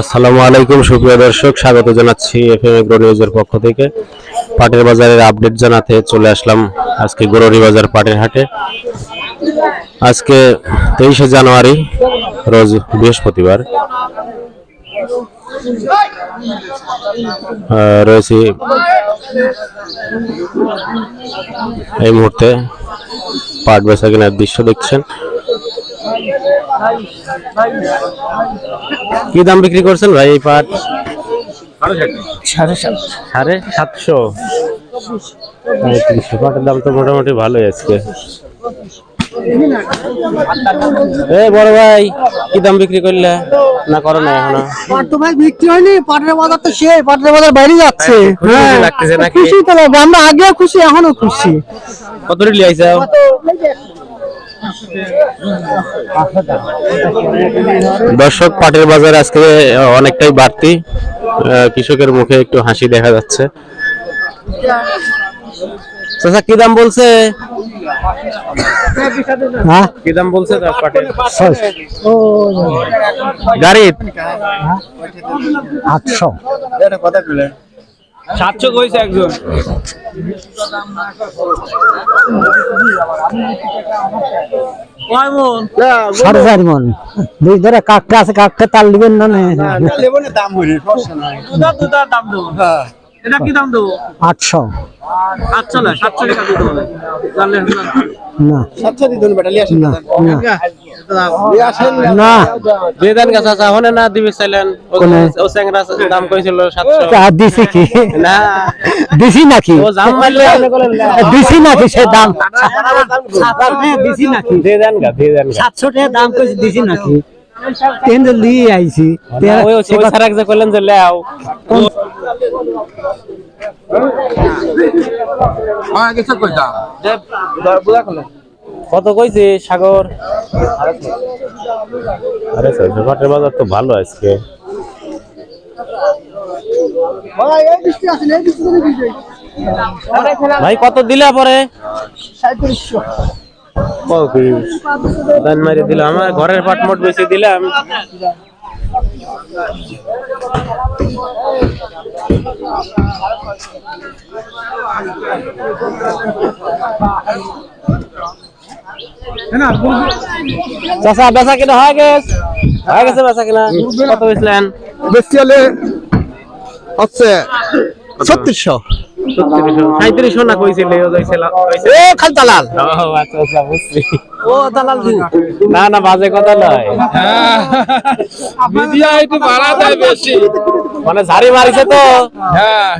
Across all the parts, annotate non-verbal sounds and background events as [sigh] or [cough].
আসসালামু আলাইকুম, সুপ্রিয় দর্শক। স্বাগত জানাচ্ছি এফএম এগ্রো নিউজের পক্ষ থেকে। পাটের বাজারের আপডেট জানাতে চলে আসলাম আজকে গরুরি বাজার পাটের হাটে। আজকে তেইশে জানুয়ারি, রোজ বৃহস্পতিবার। রয়েছি এই মুহূর্তে পাট বেচা কেনার দৃশ্য দেখছেন। কি দাম বিক্রি করছেন ভাই এই পাট? সাড়ে সাত। সাড়ে সাতশো। পঁয়ত্রিশশো পাটের দাম তো মোটামুটি ভালোই আজকে। এ বড় ভাই কি দাম বিক্রি করলে? না করো না এখনও। পাট তো ভাই বিক্রি হয়নি পাটের বাজার তো সে পাটের বাজার বাইরে যাচ্ছে। খুশি হ্যাঁ খুশি তো আমরা আগেও খুশি এখনও খুশি। কত রিলি আইসাও দর্শক পাটের বাজার আজকে অনেকটাই বাড়তি। আহ, কৃষকের মুখে একটু হাসি দেখা যাচ্ছে। চাচা কি দাম বলছে? হ্যাঁ? কি দাম বলছে তার পাটের ও গাড়ি আটশো সাতশো কইছে একজন। কয় মন সাড়ে চার মন। দুই ধরে কাকটা আছে কাকটা তাল দিবেন না দেবো। এটা কি দাম দেবো? আটশো। আটশো না সাতশো টাকা দিতে হবে। জানলে না। না। না না। দিয়ে দেন গা চাচা হনে না দিবি চাইলেন? ও কোনে? দাম কইছিল সাতশো। আর দিছি কি? না। দিছি নাকি? ও জাম মারলে দিছি নাকি সে দাম? দিছি নাকি দিয়ে দেন গা দিয়ে দেন গা সাতশো টাকা দাম কইছি দিছি নাকি? কেন্দ্র লিয়ে আইছি। ওই ওই স্যার যে কইলেন যে লেও। কত কইছে সাগর? আরে স্যার পাটের বাজার তো ভালো আজকে। ভাই কত দিলা পরে? দান মারি দিলাম আমার ঘরের পাট মোট বেশি দিলাম। চাচা বেচা কিনা হয়ে গেছে। হয়ে গেছে বেচা কিনা। কত বেচলেন? হলে হচ্ছে ছত্রিশশো। সাঁত্রিশশো না কইছিলে ও যাইছিল খাল দালাল। আচ্ছা আচ্ছা বুঝছি। ও দালাল না না বাজে কথা নয়। মিডিয়া একটু ভাড়া দেয় বেশি। মানে ঝাড়ি মারিছে তো। হ্যাঁ।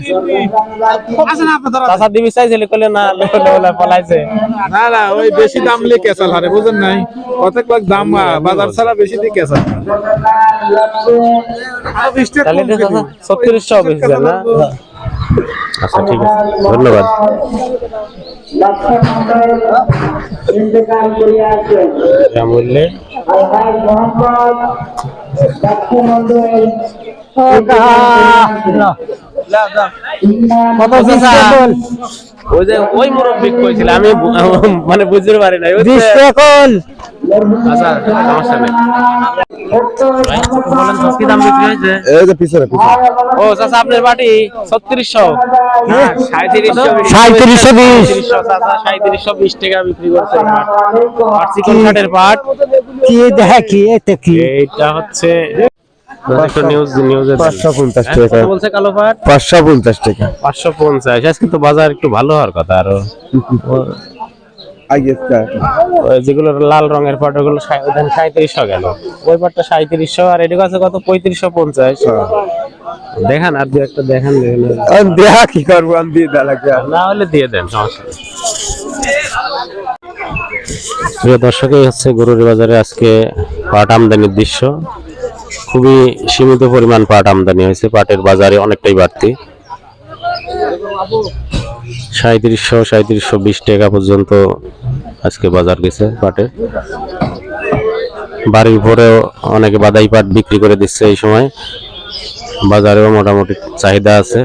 চাচা দিবি চাইছিলে কইলে না পলাইছে। না না ওই বেশি দাম নিয়ে কেসাল হারে বুঝেন নাই? কতক লাখ দাম বাজার ছাড়া বেশি দিয়ে কেসাল ছত্রিশশো বেচছেন না? আচ্ছা ঠিক আছে। ধন্যবাদ। মূল্যে কত দিছে ওই যে ওই মুরব্বী কইছিল আমি [laughs] মানে বুঝতে পারি নাই ওই যে- বিশ এখন। আচ্ছা সমস্যা নেই। ভাই, বলেন তো কি দাম বিক্রি হয়েছে? এই যে পিছনে পিছনে। ও চাচা আপনার বাটি ছত্রিশশো। সাঁত্রিশশো বিশ। সাঁত্রিশশো বিশ টাকা বিক্রি করছে পাট। চিকন কাঠের পাট। কি দেখি এতে কি? এইটা হচ্ছে যেগুলো লাল রঙের পাট ওগুলো সাঁত্রিশশো গেল। ওই পাটটা সাঁত্রিশশো আর এটি কাছে কত? পঁয়ত্রিশশো পঞ্চাশ। দেখান আর দু একটা দেখান। দেহা কি করব আমি দিয়ে দেওয়া না হলে দিয়ে দেন সমস্যা প্রিয় দর্শক এই হচ্ছে গরুর বাজারে আজকে পাট আমদানির দৃশ্য। খুবই সীমিত পরিমাণ পাট আমদানি হয়েছে। পাটের বাজারে অনেকটাই বাড়তি। সাঁত্রিশশো সাঁত্রিশশো বিশ টাকা পর্যন্ত আজকে বাজার গেছে পাটের। বাড়ির ভোরেও অনেকে বাদাই পাট বিক্রি করে দিচ্ছে এই সময়। বাজারেও মোটামুটি চাহিদা আছে।